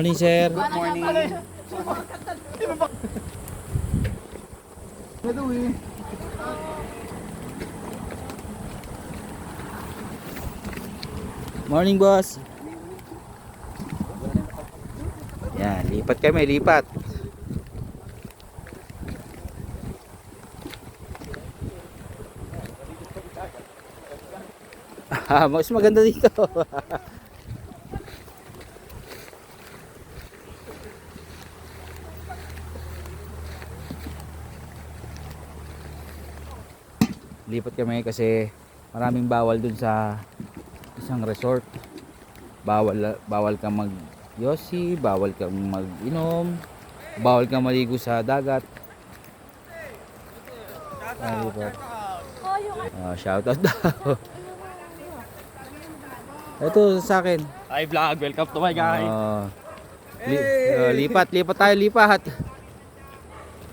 Morning, sir. Morning. Morning, boss. Yan, lipat kami, lipat. Ah, mas maganda dito. lipat kami kasi maraming bawal dun sa isang resort. Bawal bawal kang mag yosi bawal kang mag-inom bawal kang maligo sa dagat. Ah, lipat. Ah, shoutout daw. Ito sa akin. Hi vlog, welcome to my guys. Ah, li- ah, lipat lipat tayo lipat.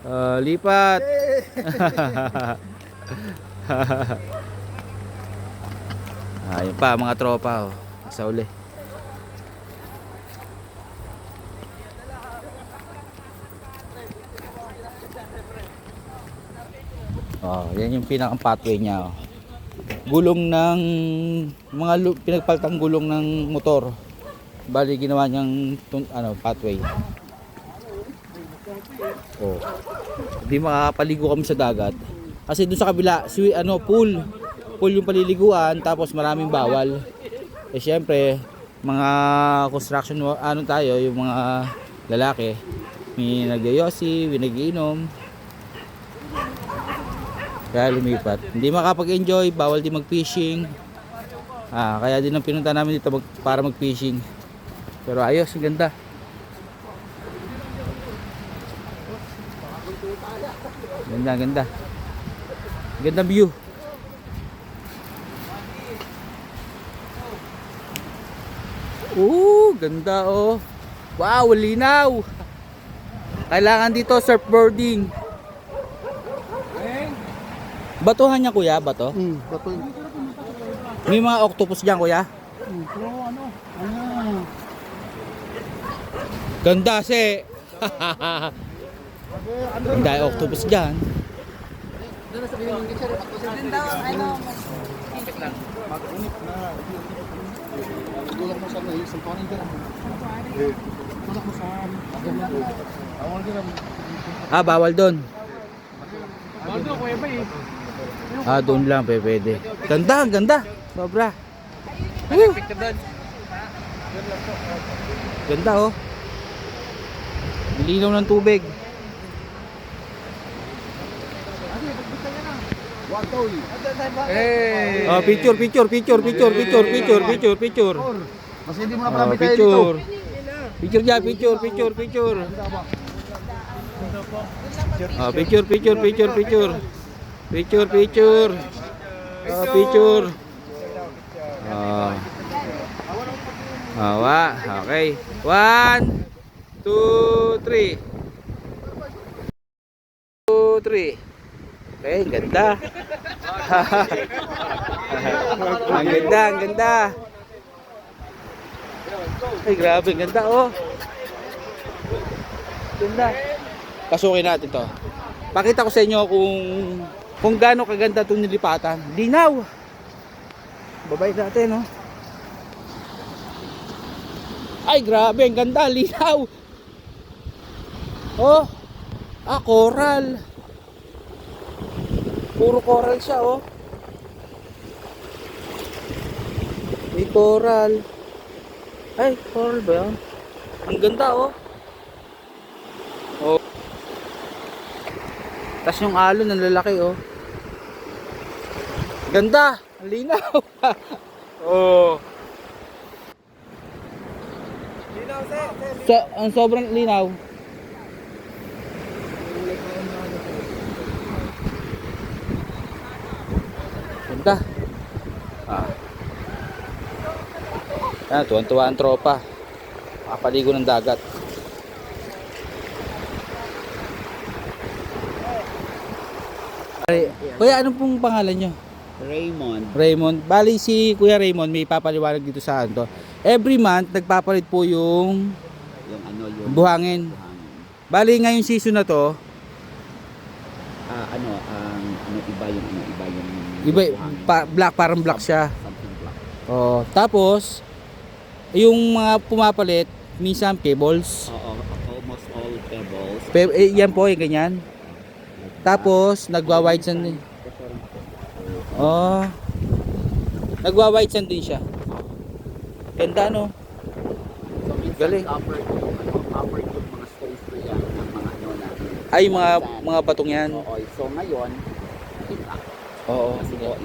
Ah, lipat Ayun pa mga tropa oh. Sa uli. Oh, yan yung pinakang pathway niya. Oh. Gulong ng mga pinagpaltang gulong ng motor. Bali ginawa niyang tun- ano pathway. Oh. Hindi makakapaligo kami sa dagat. Kasi doon sa kabila, si ano pool. Pool yung paliliguan tapos maraming bawal. Eh syempre, mga construction ano tayo, yung mga lalaki, may nagyayosi, may nagiinom. Kaya lumipat. Hindi makapag-enjoy, bawal din mag-fishing. Ah, kaya din ang pinunta namin dito mag, para mag-fishing. Pero ayos, ang ganda. Ganda, ganda. Ganda view. Oo, ganda oh. Wow, linaw. Kailangan dito surfboarding. Batuhan niya kuya, bato? Hmm, bato. May mga octopus diyan kuya? Pero ano, ano, Ganda si. Ganda yung octopus diyan. Doon daw ang ano, mag-inip na. Mag-inip na. Tulak mo sa nais, ang kanin ka Tulak mo sa Awal ka Ah, bawal doon. Bawal doon, kuya eh. Ah, doon lang, pwede. Ganda, ganda. Sobra. Woo! Ganda oh. Linaw ng tubig. Eh. Oh, picur, picur, picur, picur, picur, picur, picur, picur. Masih di mana oh, picur. Picur ya, picur, picur, picur. Oh, picur, picur, picur, picur. Picur, picur. Oh, picur. Oh. Oh, wa oke. Okay. One, two, three. Two, three. Okay, ganda. ang ganda, ang ganda. Ay, grabe, ang ganda, oh. Ganda. Pasukin natin to. Pakita ko sa inyo kung kung gaano kaganda itong nilipatan. Linaw. Babay natin, oh. Ay, grabe, ang ganda, linaw. Oh. Ah, coral. Puro coral siya, oh. May coral. Ay, coral ba yan? Ang ganda, oh. Oh. Tapos yung alon, ang lalaki, oh. Ganda! Ang linaw! oh. So, ang sobrang linaw. Ganda. Ah. Yan, tuwan-tuwa ang tropa. Makapaligo ng dagat. Ay, kuya, anong pong pangalan nyo? Raymond. Raymond. Bali si Kuya Raymond may papaliwanag dito sa ano to. Every month nagpapalit po yung ano yung Buhangin. buhangin. Bali ngayong season na to, Ah, ano, ang ano iba yung ano, iba yung iba buhangin. pa, black parang black siya. Something black. Oh, tapos yung mga pumapalit minsan pebbles. Oo, almost all pebbles. Pe, eh, yan po, yung ganyan. Tapos nagwa-wide sand din. Oh. Nagwa-wide sand din siya. Ganda no. Galing. covered yung ano, covered yung mga stones ko yan ng mga ano na. Ay mga mga batong yan. Oo, so ngayon. Oo. Kasi ah,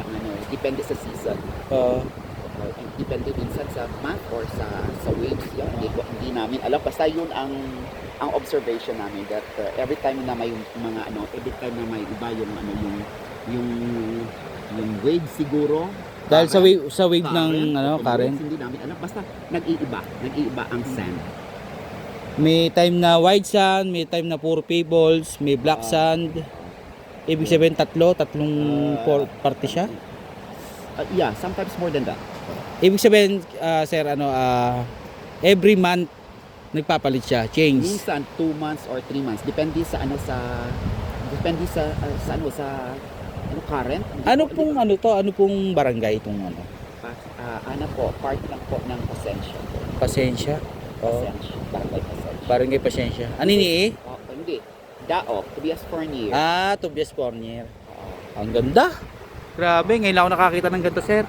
ano, depende sa season. Oo. Uh, depende minsan sa month or sa sa waves yun. Hindi, ko- hindi namin alam. Basta yun ang ang observation namin that uh, every time na may mga ano every time na may iba yung ano yung yung yung wave siguro. Dahil sa wave sa wave ng current, ano, o current. hindi namin alam. Basta nag-iiba nag-iiba ang sand. May time na white sand, may time na puro pebbles, may black Ah. sand. Ibig sabihin tatlo, tatlong Uh, por- party siya. uh, yeah sometimes more than that Ibig sabihin, ah, sir, ano, ah, every month nagpapalit siya, change. minsan 2 months or 3 months depende sa ano sa depende sa uh, sa ano sa ano current Ano pong ano to? Ano pong barangay itong ano? Ah, ano po, part lang po ng pasensya. Pasensya. Oh, Pasensya. Barangay pasensya. barangay pasensya. Ano ni eh? Oh, hindi. Daop, Tobias Fournier. Ah, Tobias Fournier. Ang ganda. Grabe, ngayon lang ako nakakita ng ganito, sir.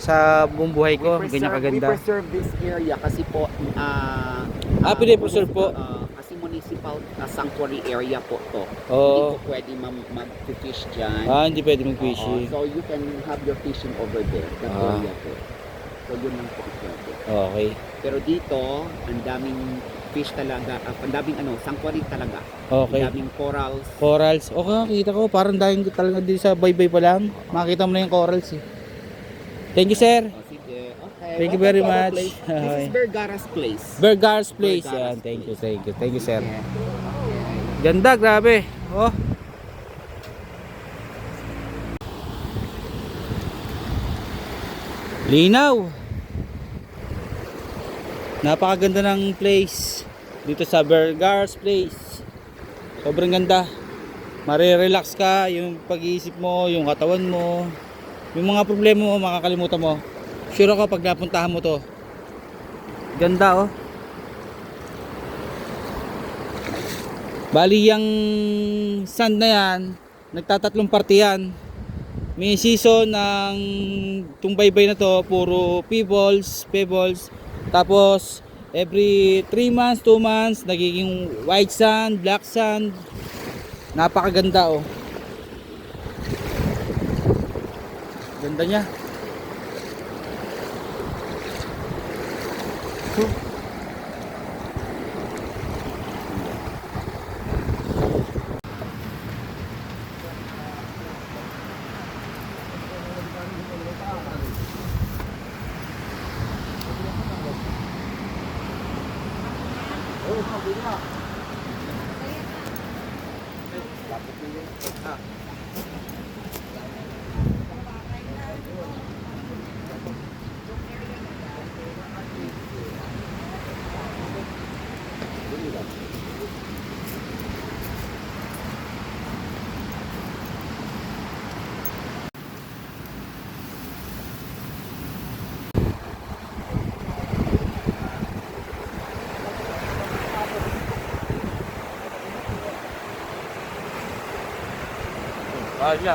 Sa buong buhay ko, ganyan we kaganda. preserve this area kasi po, ah, Ah, pinipreserve po. ah, kasi municipal ah, sanctuary area po to. Hindi Oo. po pwede ma- mag-fish dyan. Ah, hindi pwede Oo, mag-fishing. so you can have your fishing over there, that Ah. area po. So yun lang po pwede. Okay. Pero dito, ang daming fish talaga, ah, ang daming ano, sanctuary talaga. Okay. Ang daming corals. Corals. Okay, kita ko. Parang dahil talaga din sa baybay pa lang. Makita mo na yung corals eh. Thank you, sir. Oh, sige. Okay. Thank you very much. place. This is Vergara's place. Bergar's Place. Vergara's Yan, thank you, thank you. Thank you, sir. Yeah. Ganda, grabe. Oh. Linaw. Napakaganda ng place dito sa Bergar's Place. Sobrang ganda. Mare-relax ka, yung pag-iisip mo, yung katawan mo, yung mga problema mo, makakalimutan mo. Sure ako pag napuntahan mo to. Ganda oh. Bali yung sand na yan, nagtatatlong parte yan. May season ng tumbaybay na to, puro pebbles, pebbles. Tapos every 3 months, 2 months, nagiging white sand, black sand. Napakaganda oh. Ganda niya. Kaya, kaya.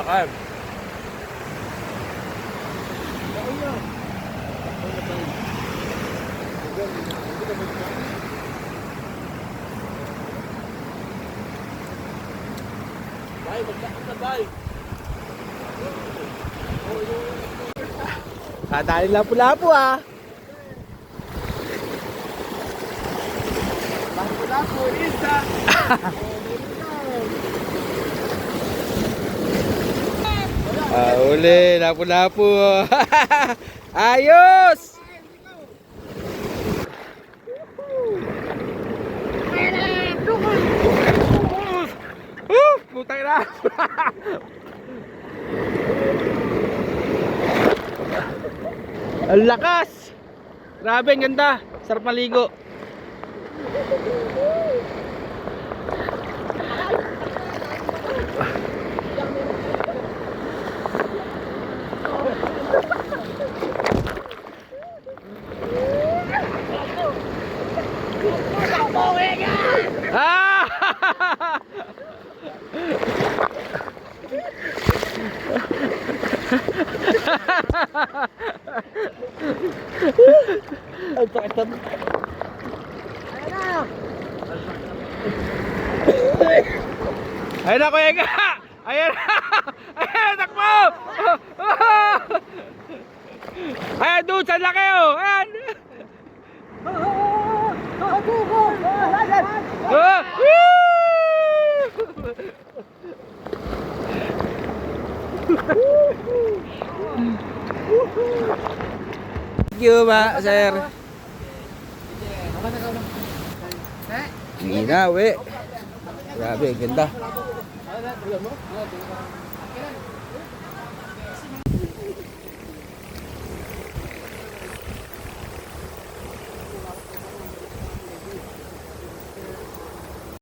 Bay, Kadali lapu-lapu ah. Lapu-lapu, isa. Ah, uli, lapu-lapu. Ayos! Putang na. Ang lakas! Grabe, ang ganda. Sarap maligo. Ah! Ay, pakitap. Ayun na, Kuya Ega! Ayan na! Ayan, takbo! Ayan, doon, saan laki oh! Ayan! Ah! Woo! Thank you, ma, sir. Hindi na, we. Grabe, ganda.